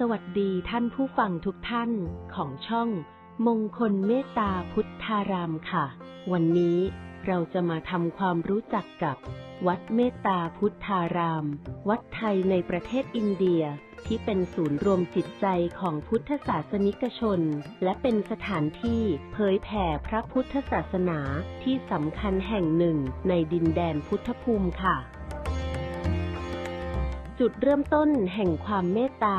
สวัสดีท่านผู้ฟังทุกท่านของช่อง มงคลเมตตาพุทธารามค่ะ วันนี้เราจะมาทำความรู้จักกับ วัดเมตตาพุทธาราม วัดไทยในประเทศอินเดียที่เป็นศูนย์รวมจิตใจของพุทธศาสนิกชน และเป็นสถานที่เผยแผ่พระพุทธศาสนาที่สำคัญแห่งหนึ่งในดินแดนพุทธภูมิค่ะ จุดเริ่มต้นแห่งความเมตตา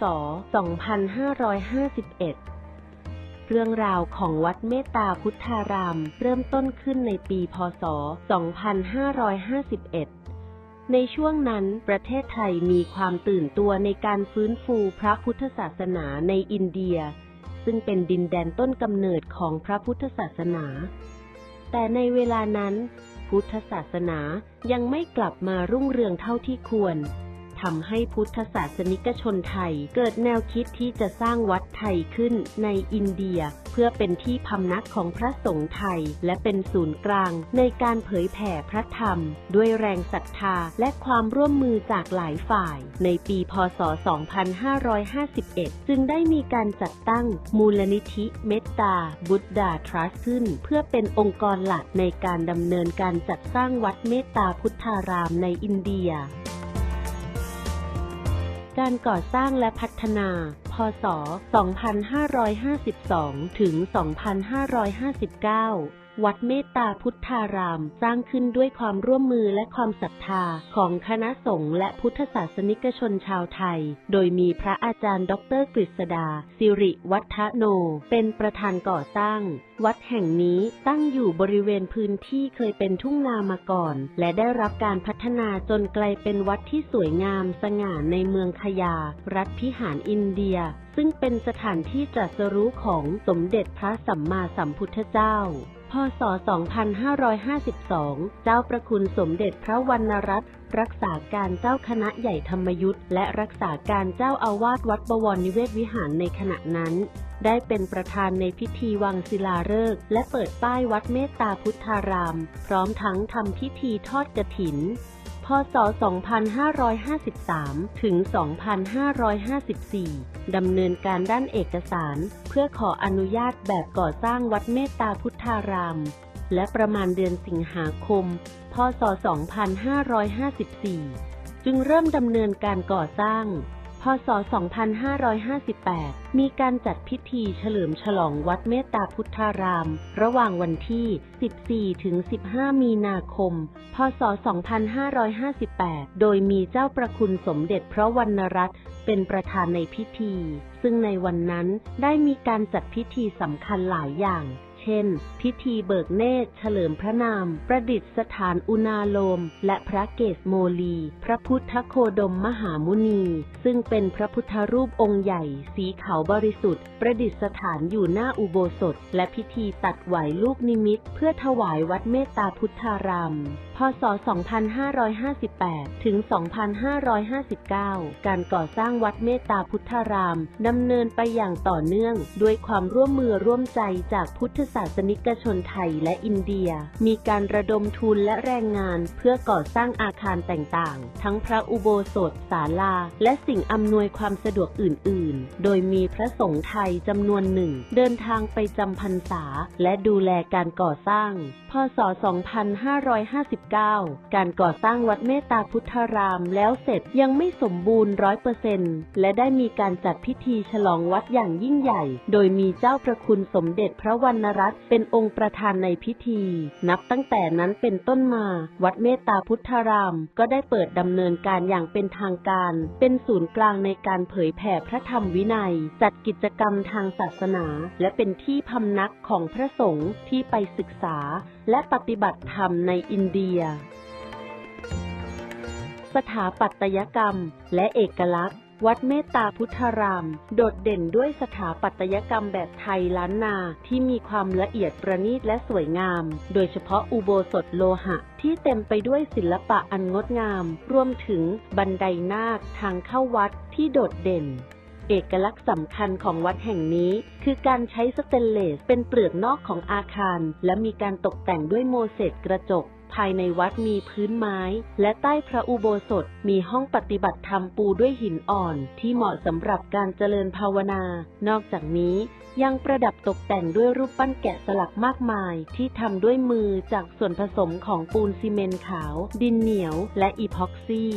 ศ 2551 เรื่องราวของวัดเมตตาพุทธาราม เริ่มต้นขึ้นในปี พศ 2551 ในช่วงนั้นประเทศไทยมีความตื่นตัวในการฟื้นฟูพระพุทธศาสนาในอินเดีย ซึ่งเป็นดินแดนต้นกำเนิดของพระพุทธศาสนา แต่ในเวลานั้น พุทธศาสนายังไม่กลับมารุ่งเรืองเท่าที่ควร ทำให้พุทธศาสนิกชนไทย เกิดแนวคิดที่จะสร้างวัดไทยขึ้นในอินเดีย เพื่อเป็นที่พำนักของพระสงฆ์ไทย และเป็นศูนย์กลางในการเผยแผ่พระธรรม ด้วยแรงศรัทธาและความร่วมมือจากหลายฝ่าย ในปีพศ 2551 จึงได้มีการจัดตั้งมูลนิธิเมตตา บุตดาทรัสขึ้น เพื่อเป็นองค์กรหลักในการดำเนินการจัดสร้างวัดเมตตาพุทธารามในอินเดีย การก่อสร้างและพัฒนา พศ 2552 ถึง 2559 วัดเมตตาพุทธาราม สร้างขึ้นด้วยความร่วมมือและความศรัทธาของคณะสงฆ์และพุทธศาสนิกชนชาวไทย โดยมีพระอาจารย์ดรกฤษดา สิริวัฒโน เป็นประธานก่อสร้าง วัดแห่งนี้ตั้งอยู่บริเวณพื้นที่เคยเป็นทุ่งนามาก่อน และได้รับการพัฒนาจนกลายเป็นวัดที่สวยงามสง่าในเมืองขยา รัฐพิหารอินเดียซึ่งเป็นสถานที่ตรัสรู้ของสมเด็จพระสัมมาสัมพุทธเจ้า พศ 2552 เจ้าประคุณสมเด็จพระวรรณรัตน์รักษาการเจ้าคณะใหญ่ธรรมยุทธ์และรักษาการเจ้าอาวาสวัดบวรนิเวศวิหารในขณะนั้น ได้เป็นประธานในพิธีวางศิลาฤกษ์และเปิดป้ายวัดเมตตาพุทธาราม พร้อมทั้งทำพิธีทอดกรถิน พศ 2553 ถึง 2554 ดำเนินการด้านเอกสาร เพื่อขออนุญาตแบบก่อสร้างวัดเมตตาพุทธาราม และประมาณเดือนสิงหาคม พศ 2554 จึงเริ่มดำเนินการก่อสร้าง พศ 2558 มีการจัดพิธีเฉลิมฉลองวัดเมตตาพุทธาราม ระหว่างวันที่ 14 ถึง 15 มีนาคม พศ 2558 โดยมีเจ้าประคุณสมเด็จพระวรรณรัตน์เป็นประธานในพิธี ซึ่งในวันนั้นได้มีการจัดพิธีสำคัญหลายอย่าง เช่น พิธีเบิกเนตรเฉลิมพระนาม ประดิษฐานอุณาโลม และพระเกศโมลี พระพุทธโคดมมหามุนี ซึ่งเป็นพระพุทธรูปองค์ใหญ่ สีขาวบริสุทธิ์ ประดิษฐานอยู่หน้าอุโบสถ และพิธีตัดไหวลูกนิมิต เพื่อถวายวัดเมตตาพุทธารามพศ 2558 ถึง 2559 การก่อสร้างวัดเมตตาพุทธารามดำเนินไปอย่างต่อเนื่อง ด้วยความร่วมมือร่วมใจจากพุทธศาสนิกชนไทยและอินเดีย มีการระดมทุนและแรงงานเพื่อก่อสร้างอาคารต่างๆ ทั้งพระอุโบสถศาลา และสิ่งอำนวยความสะดวกอื่น ๆ โดยมีพระสงฆ์ไทยจำนวนหนึ่ง เดินทางไปจำพรรษา และดูแลการก่อสร้าง พศ 2559การก่อสร้างวัดเมตตาพุทธารามแล้วเสร็จยังไม่สมบูรณ์ร้อยเปอร์เซนต์และได้มีการจัดพิธีฉลองวัดอย่างยิ่งใหญ่ โดยมีเจ้าประคุณสมเด็จพระวรรณรัตน์เป็นองค์ประธานในพิธี นับตั้งแต่นั้นเป็นต้นมา วัดเมตตาพุทธาราม ก็ได้เปิดดำเนินการอย่างเป็นทางการ เป็นศูนย์กลางในการเผยแผ่พระธรรมวินัย จัดกิจกรรมทางศาสนา และเป็นที่พำนักของพระสงฆ์ที่ไปศึกษา และปฏิบัติธรรมในอินเดีย สถาปัตยกรรมและเอกลักษณ์ วัดเมตตาพุทธาราม โดดเด่นด้วยสถาปัตยกรรมแบบไทยล้านนาที่มีความละเอียดประณีตและสวยงาม โดยเฉพาะอุโบสถโลหะที่เต็มไปด้วยศิลปะอันงดงาม รวมถึงบันไดนาคทางเข้าวัดที่โดดเด่น เอกลักษณ์สำคัญของวัดแห่งนี้ คือการใช้สเตนเลสเป็นเปลือกนอกของอาคาร และมีการตกแต่งด้วยโมเสสกระจก ภายในวัดมีพื้นไม้ และใต้พระอุโบสถ มีห้องปฏิบัติธรรมปูด้วยหินอ่อน ที่เหมาะสำหรับการเจริญภาวนา นอกจากนี้ยังประดับตกแต่งด้วยรูปปั้นแกะสลักมากมาย ที่ทำด้วยมือจากส่วนผสมของปูนซีเมนต์ขาว ดินเหนียว และอีพ็อกซี่